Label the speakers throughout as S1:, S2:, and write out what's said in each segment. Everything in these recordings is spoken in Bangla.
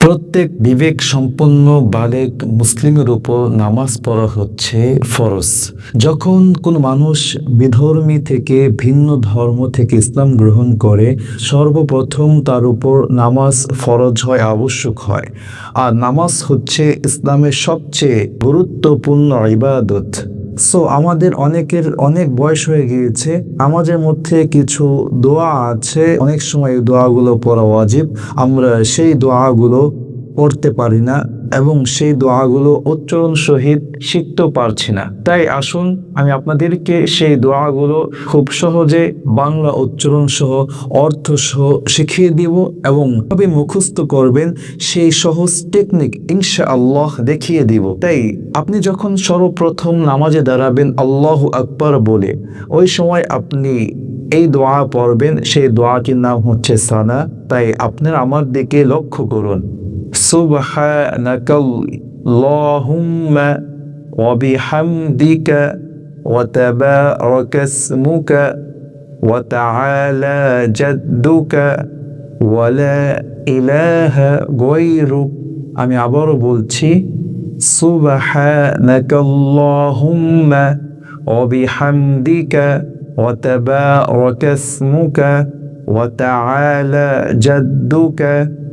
S1: প্রত্যেক বিবেক সম্পন্ন বালেক মুসলিমের উপর নামাজ পড়া হচ্ছে ফরজ। যখন কোনো মানুষ বিধর্মী থেকে ভিন্ন ধর্ম থেকে ইসলাম গ্রহণ করে, সর্বপ্রথম তার উপর নামাজ ফরজ হয়, আবশ্যক হয়। আর নামাজ হচ্ছে ইসলামের সবচেয়ে গুরুত্বপূর্ণ ইবাদত। সো আমাদের অনেকের অনেক বয়স হয়ে গিয়েছে। আমাদের মধ্যে কিছু দোয়া আছে। অনেক সময় দোয়াগুলো পড়া ওয়াজিব। আমরা সেই দোয়াগুলো পড়তে পারি না। এবং সেই দোয়াগুলো উচ্চারণ সহিত শিখতে পারছি না। তাই আসুন, আমি আপনাদেরকে সেই দোয়াগুলো খুব সহজে বাংলা উচ্চারণ সহ অর্থ সহ শিখিয়ে দিব এবং ভাবে মুখস্থ করবেন সেই সহজ টেকনিক ইনশা আল্লাহ দেখিয়ে দিব। তাই আপনি যখন সর্বপ্রথম নামাজে দাঁড়াবেন, আল্লাহ আকবর বলে, ওই সময় আপনি এই দোয়া পড়বেন, সেই দোয়াটির নাম হচ্ছে সানা। তাই আপনার আমার দিকে লক্ষ্য করুন। سبحانك اللهم وبحمدك وتبارك اسمك وتعالى جدك ولا إله غيرك আমি আবারও বলছি سبحانك اللهم وبحمدك وتبارك اسمك وتعالى جدك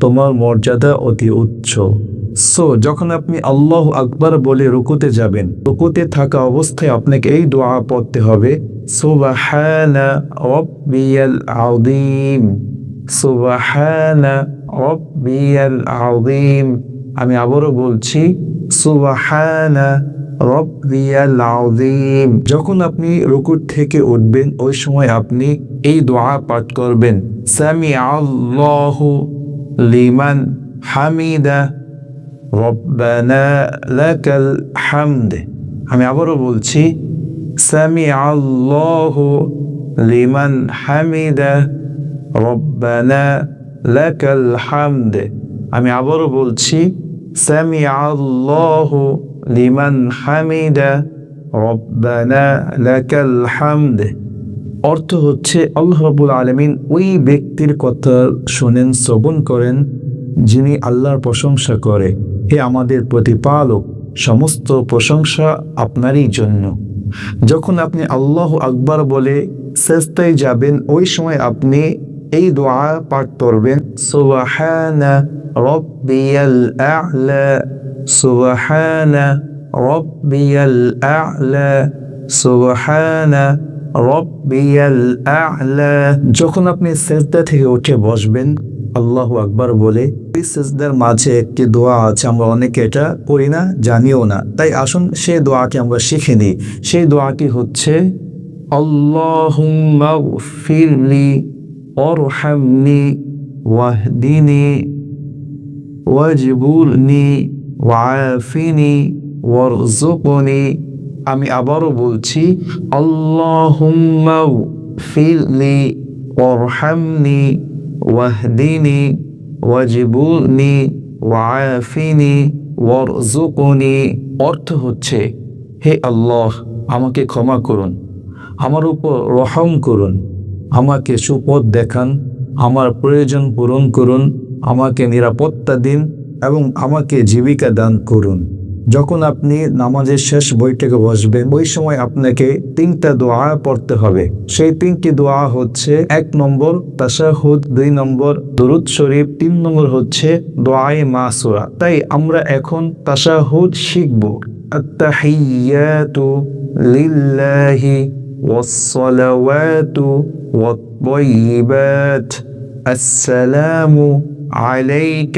S1: তোমার মর্যাদা অতি উচ্চ। সো যখন আপনি আল্লাহ আকবার বলে রুকুতে যাবেন, রুকুতে থাকা অবস্থায় আপনাকে এই দোয়া পড়তে হবে আমি আবারও বলছি যখন আপনি রুকুর থেকে উঠবেন, ওই সময় আপনি এই দোয়া পাঠ করবেন সামি আল্লাহু লিমান হামিদা রব্বানা লাকাল হামদ আমি আবারও বলছি সামি আল্লাহ লিমান হামিদা। রব্বানা লাকাল হামদ। আমি আবারও বলছি সামি আল্লাহ লিমান হামিদা। রব্বানা লাকাল হামদ। অর্থ হচ্ছে আল্লাহ রাবুল আলমিন ওই ব্যক্তির কথা শোনেন, শ্রবণ করেন, যিনি আল্লাহর প্রশংসা করে। হে আমাদের প্রতিপালক, সমস্ত প্রশংসা আপনারই জন্য। যখন আপনি আল্লাহ আকবার বলে শেষতায় যাবেন, ওই সময় আপনি এই দোয়া পাঠ করবেন, সুবাহানা রব্বিয়াল আ'লা, সুবাহানা রব্বিয়াল আ'লা, সুবাহানা যখন আপনি সেজদা থেকে উঠে বসবেন, আল্লাহু আকবার বলে, এই সেজদার মাঝে একটি দোয়া আছে, আমরা অনেকে এটা করি না, জানিও না। তাই আসুন, সেই দোয়াটি আমরা শিখে নিই। সেই দোয়াটি হচ্ছে, আল্লাহুম্মা ফিরলি ওয়াহদিনি ওয়াজবুরনি ওয়াফিনি ওয়ারজুকনি আমি আবারও বলছি অর্থ হচ্ছে, হে আল্লাহ, আমাকে ক্ষমা করুন, আমার উপর রহম করুন, আমাকে সুপথ দেখান, আমার প্রয়োজন পূরণ করুন, আমাকে নিরাপত্তা দিন এবং আমাকে জীবিকা দান করুন। যখন আপনি নামাজের শেষ বইটাকে বসবেন ওই সময় আপনাকে তিনটা দোয়া পড়তে হবে সেই তিনটি দোয়া হচ্ছে এক নম্বর তাসাহুদ দুই নম্বর দরুদ শরীফ তিন নম্বর হচ্ছে দোয়ায়ে মাসুরা তাই আমরা এখন তাসাহুদ শিখব আত্তাহিয়াতু লিল্লাহি والصلوات والطيبات السلام عليك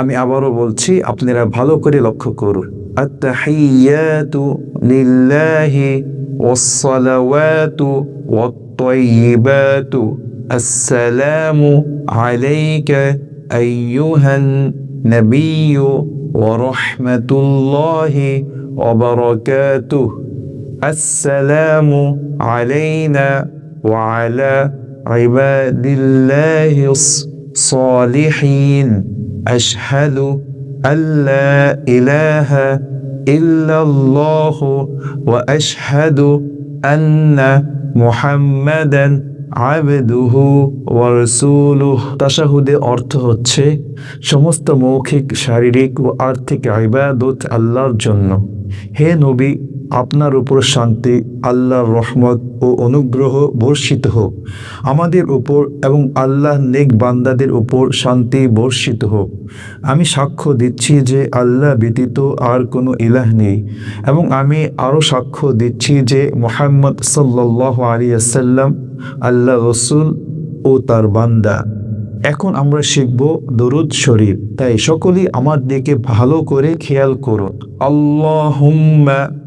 S1: আমি আবারও বলছি আপনারা ভালো করে লক্ষ্য করুন التحيات لله والصلوات والطيبات السلام عليك أيها النبي ورحمة الله وبركاته السلام علينا وعلى عباد الله الصالحين أشهد أن لا إله إلا الله وأشهد أن محمدا আবেদুহু ওয়ারসুলুহ তাশাহুদে অর্থ হচ্ছে সমস্ত মৌখিক শারীরিক ও আর্থিক ইবাদত আল্লাহর জন্য হে নবী আপনার উপর শান্তি, আল্লাহর রহমত ও অনুগ্রহ বর্ষিত হোক। আমাদের উপর এবং আল্লাহ নেক বান্দাদের উপর শান্তি বর্ষিত হোক। আমি সাক্ষ্য দিচ্ছি যে আল্লাহ ব্যতীত আর কোনো ইলাহ নেই এবং আমি আরও সাক্ষ্য দিচ্ছি যে মোহাম্মদ সাল্লাহ আলী আসাল্লাম আল্লাহ রসুল ও তার বান্দা। এখন আমরা শিখব দরুদ শরীফ। তাই সকলেই আমার দিকে ভালো করে খেয়াল করুন। আল্লাহুম্মা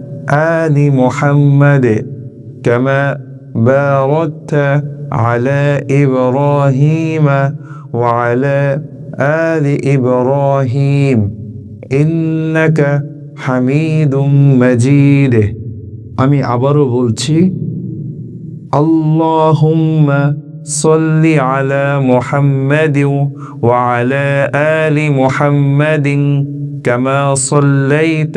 S1: آل محمد كما باركت على إبراهيم وعلى آل إبراهيم إنك حميد مجيد আমি আবারও বলছি اللهم صل على محمد وعلى آل محمد كما صليت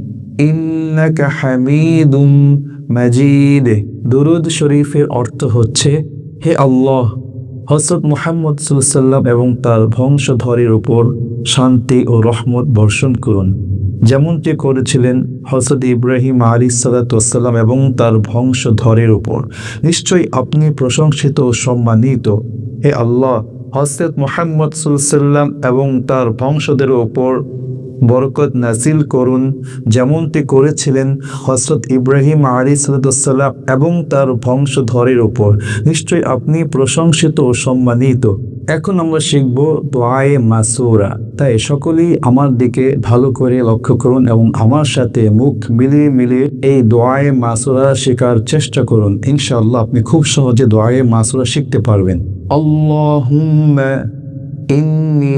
S1: দুরুদ শরীফের অর্থ হচ্ছে, হে আল্লাহ হসরত মুহাম্মদ সুলসাল্লাম এবং তার বংশধরের উপর শান্তি ও রহমত বর্ষণ করুন। যেমনটি করেছিলেন হসদ ইব্রাহিম আলী সালাতাম এবং তার বংশধরের উপর। নিশ্চয়ই আপনি প্রশংসিত ও সম্মানিত, হে আল্লাহ হসরত মোহাম্মদ সুলসাল্লাম এবং তার বংশধরের উপর বরকত নাসিল করুন, যেমনটি করেছিলেন হজরত ইব্রাহিম আলী সাল্লাম এবং তার বংশধরের ওপর নিশ্চয়ই আপনি প্রশংসিত ও সম্মানিত। এখন আমরা শিখব দোয়ায়ে মাসুরা। তাই সকলেই আমার দিকে ভালো করে লক্ষ্য করুন এবং আমার সাথে মুখ মিলিয়ে মিলিয়ে এই দোয়ায়ে মাসুরা শেখার চেষ্টা করুন। ইনশাআল্লাহ আপনি খুব সহজে দোয়ায়ে মাসুরা শিখতে পারবেন। ইন্নি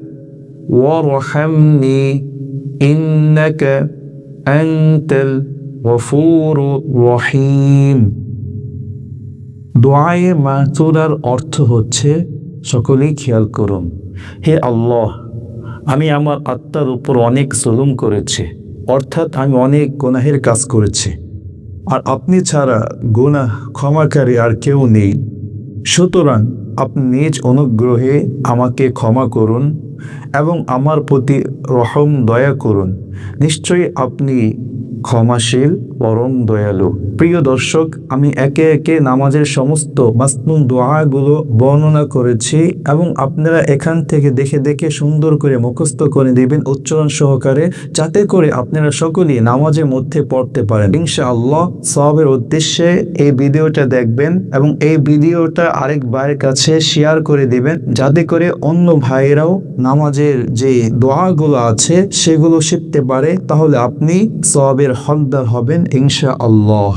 S1: وارحمني إنك أنت গফুর রহিম দোয়ায়ে মাসুরার অর্থ হচ্ছে সকলেই খেয়াল করুন হে আল্লাহ আমি আমার আত্মার উপর অনেক জুলুম করেছি অর্থাৎ আমি অনেক গুনাহের কাজ করেছি আর আপনি ছাড়া গুনাহ ক্ষমাকারী আর কেউ নেই সুতরাং আপনি নিজ অনুগ্রহে আমাকে ক্ষমা করুন এবং আমার প্রতি রহম দয়া করুন। নিশ্চয়ই আপনি ক্ষমাশীল, পরম দয়ালু। প্রিয় দর্শক, আমি একে একে নামাজের সমস্ত মাসনুন দোয়াগুলো বর্ণনা করেছি এবং আপনারা এখান থেকে দেখে দেখে সুন্দর করে মুখস্থ করে দিবেন উচ্চারণ সহকারে, যাতে করে আপনারা সকলেই নামাজের মধ্যে পড়তে পারেন। ইনশা আল্লাহ সবের উদ্দেশ্যে এই ভিডিওটা দেখবেন এবং এই ভিডিওটা আরেক ভাইয়ের কাছে শেয়ার করে দিবেন, যাতে করে অন্য ভাইয়েরাও নামাজের যে দোয়াগুলো আছে, সেগুলো শিখতে পারে। তাহলে আপনি সবের হকদার হবেন ইনশা আল্লাহ